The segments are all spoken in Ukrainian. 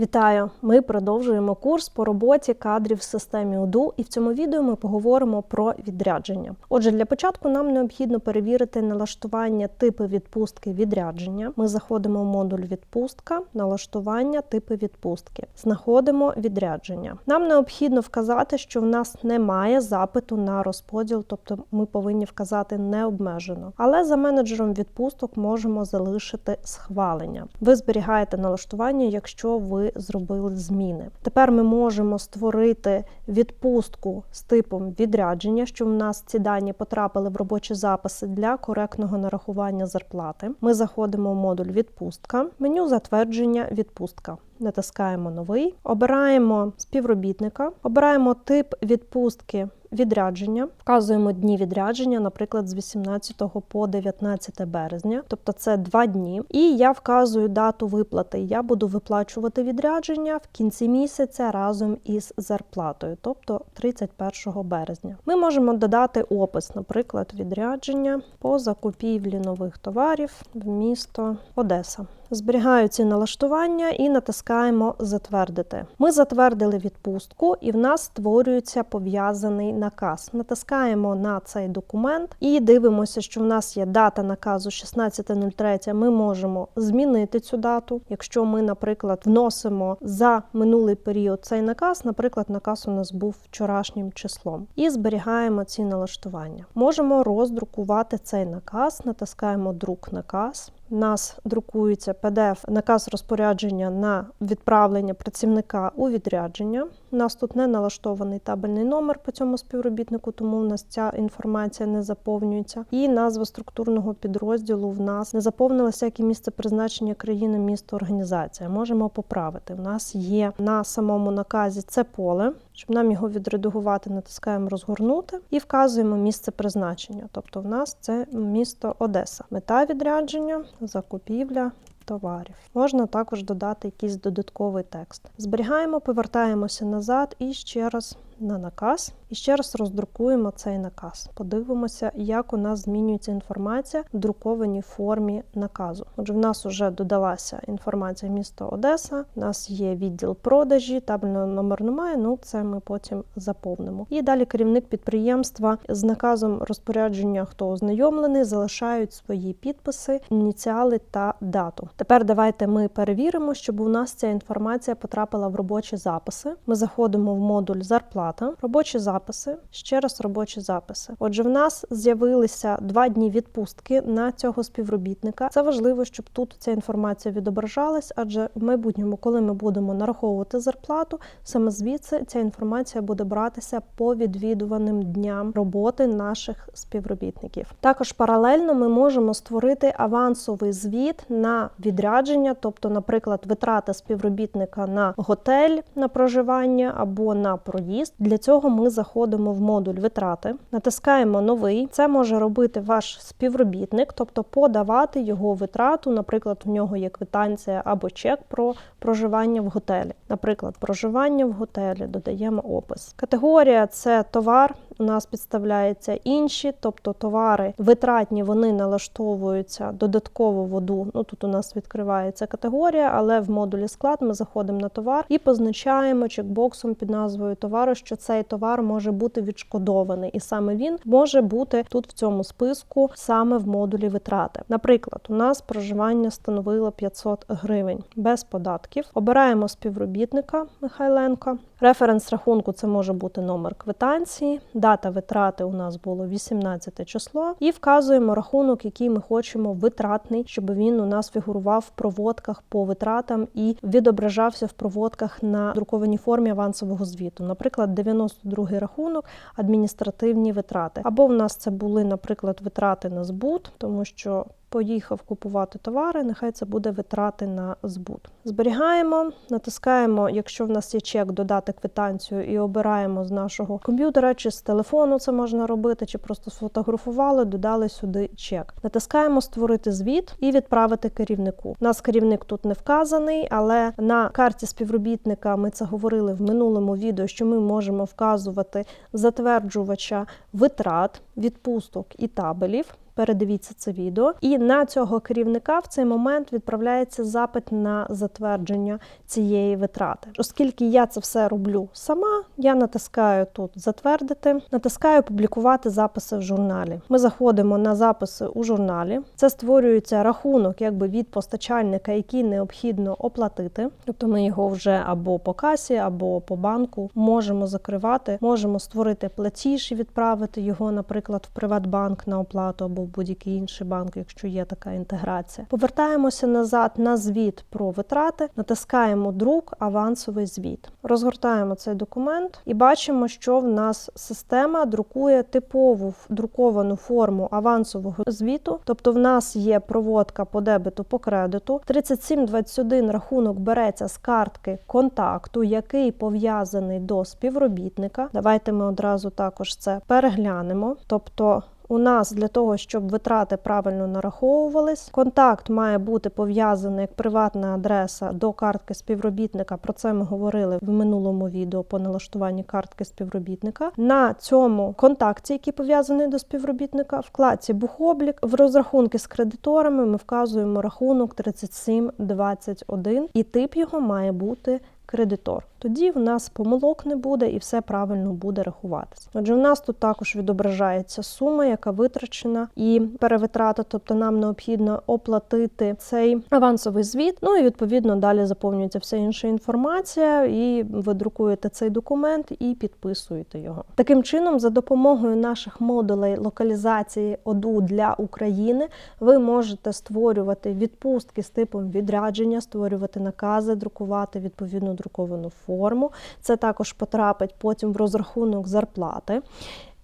Вітаю! Ми продовжуємо курс по роботі кадрів в системі УДУ, і в цьому відео ми поговоримо про відрядження. Отже, для початку нам необхідно перевірити налаштування типи відпустки відрядження. Ми заходимо в модуль відпустка, налаштування типи відпустки. Знаходимо відрядження. Нам необхідно вказати, що в нас немає запиту на розподіл, тобто ми повинні вказати необмежено. Але за менеджером відпусток можемо залишити схвалення. Ви зберігаєте налаштування, якщо ви зробили зміни. Тепер ми можемо створити відпустку з типом відрядження, що в нас ці дані потрапили в робочі записи для коректного нарахування зарплати. Ми заходимо в модуль відпустка, меню затвердження відпустка. Натискаємо новий, обираємо співробітника, обираємо тип відпустки відрядження, вказуємо дні відрядження, наприклад, з 18 по 19 березня, тобто це два дні. І я вказую дату виплати. Я буду виплачувати відрядження в кінці місяця разом із зарплатою, тобто 31 березня. Ми можемо додати опис, наприклад, відрядження по закупівлі нових товарів в місто Одеса. Зберігаю ці налаштування і натискаємо Затвердити. Ми затвердили відпустку, і в нас створюється пов'язаний наказ. Натискаємо на цей документ і дивимося, що в нас є дата наказу 16.03. Ми можемо змінити цю дату. Якщо ми, наприклад, вносимо за минулий період цей наказ, наприклад, наказ у нас був вчорашнім числом, і зберігаємо ці налаштування. Можемо роздрукувати цей наказ, натискаємо друк наказ. Нас друкується PDF наказ розпорядження на відправлення працівника у відрядження. У нас тут не налаштований табельний номер по цьому співробітнику, тому в нас ця інформація не заповнюється. І назва структурного підрозділу в нас не заповнилася, як і місце призначення країни, місто, організація. Можемо поправити. У нас є на самому наказі це поле. Щоб нам його відредагувати, натискаємо розгорнути і вказуємо місце призначення. Тобто, в нас це місто Одеса. Мета відрядження, закупівля. Товарів можна також додати якийсь додатковий текст. Зберігаємо, повертаємося назад і ще раз на наказ. І ще раз роздрукуємо цей наказ. Подивимося, як у нас змінюється інформація в друкованій формі наказу. Отже, в нас вже додалася інформація місто Одеса. У нас є відділ продажі, табельного номер немає. Ну це ми потім заповнимо. І далі керівник підприємства з наказом розпорядження, хто ознайомлений, залишають свої підписи, ініціали та дату. Тепер давайте ми перевіримо, щоб у нас ця інформація потрапила в робочі записи. Ми заходимо в модуль зарплата, робочі записи, ще раз робочі записи. Отже, в нас з'явилися два дні відпустки на цього співробітника. Це важливо, щоб тут ця інформація відображалась, адже в майбутньому, коли ми будемо нараховувати зарплату, саме звідси ця інформація буде братися по відвідуваним дням роботи наших співробітників. Також паралельно ми можемо створити авансовий звіт на відрядження, тобто, наприклад, витрати співробітника на готель на проживання або на проїзд. Для цього ми заходимо в модуль витрати, натискаємо новий. Це може робити ваш співробітник, тобто подавати його витрату. Наприклад, в нього є квитанція або чек про проживання в готелі. Наприклад, проживання в готелі додаємо опис. Категорія це товар. У нас підставляються інші, тобто товари витратні, вони налаштовуються додатково воду. Ну тут у нас відкривається категорія, але в модулі склад ми заходимо на товар і позначаємо чекбоксом під назвою товару, що цей товар може бути відшкодований, і саме він може бути тут в цьому списку, саме в модулі витрати. Наприклад, у нас проживання становило 500 гривень без податків. Обираємо співробітника Михайленка. Референс рахунку це може бути номер квитанції. Дата витрати у нас було 18 число, і вказуємо рахунок, який ми хочемо витратний, щоб він у нас фігурував в проводках по витратам і відображався в проводках на друкованій формі авансового звіту. Наприклад, 92 рахунок, адміністративні витрати. Або в нас це були, наприклад, витрати на збут, тому що поїхав купувати товари, нехай це буде витрати на збут. Зберігаємо, натискаємо, якщо в нас є чек, додати квитанцію і обираємо з нашого комп'ютера чи з телефону це можна робити, чи просто сфотографували, додали сюди чек. Натискаємо Створити звіт і відправити керівнику. У нас керівник тут не вказаний, але на карті співробітника ми це говорили в минулому відео, що ми можемо вказувати затверджувача витрат, відпусток і табелів передивіться це відео. І на цього керівника в цей момент відправляється запит на затвердження цієї витрати. Оскільки я це все роблю сама, я натискаю тут затвердити, натискаю публікувати записи в журналі. Ми заходимо на записи у журналі. Це створюється рахунок якби від постачальника, який необхідно оплатити. Тобто ми його вже або по касі, або по банку можемо закривати, можемо створити платіж і відправити його, наприклад, в Приватбанк на оплату або в будь-який інший банк, якщо є така інтеграція. Повертаємося назад на звіт про витрати, натискаємо друк, авансовий звіт. Розгортаємо цей документ і бачимо, що в нас система друкує типову друковану форму авансового звіту. Тобто, в нас є проводка по дебету по кредиту. 3721 рахунок береться з картки контакту, який пов'язаний до співробітника. Давайте ми одразу також це переглянемо. Тобто у нас для того, щоб витрати правильно нараховувались, контакт має бути пов'язаний як приватна адреса до картки співробітника. Про це ми говорили в минулому відео по налаштуванні картки співробітника. На цьому контакті, який пов'язаний до співробітника, вкладці бухоблік в розрахунки з кредиторами ми вказуємо рахунок 3721 і тип його має бути кредитор. Тоді в нас помилок не буде і все правильно буде рахуватися. Отже, в нас тут також відображається сума, яка витрачена, і перевитрата, тобто нам необхідно оплатити цей авансовий звіт. Ну і відповідно далі заповнюється вся інша інформація, і ви друкуєте цей документ і підписуєте його. Таким чином, за допомогою наших модулей локалізації ОДУ для України, ви можете створювати відпустки з типом відрядження, створювати накази, друкувати відповідну друковану форму. Це також потрапить потім в розрахунок зарплати.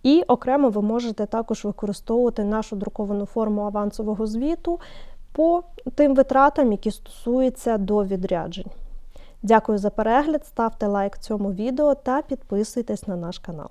І окремо ви можете також використовувати нашу друковану форму авансового звіту по тим витратам, які стосуються до відряджень. Дякую за перегляд, ставте лайк цьому відео та підписуйтесь на наш канал.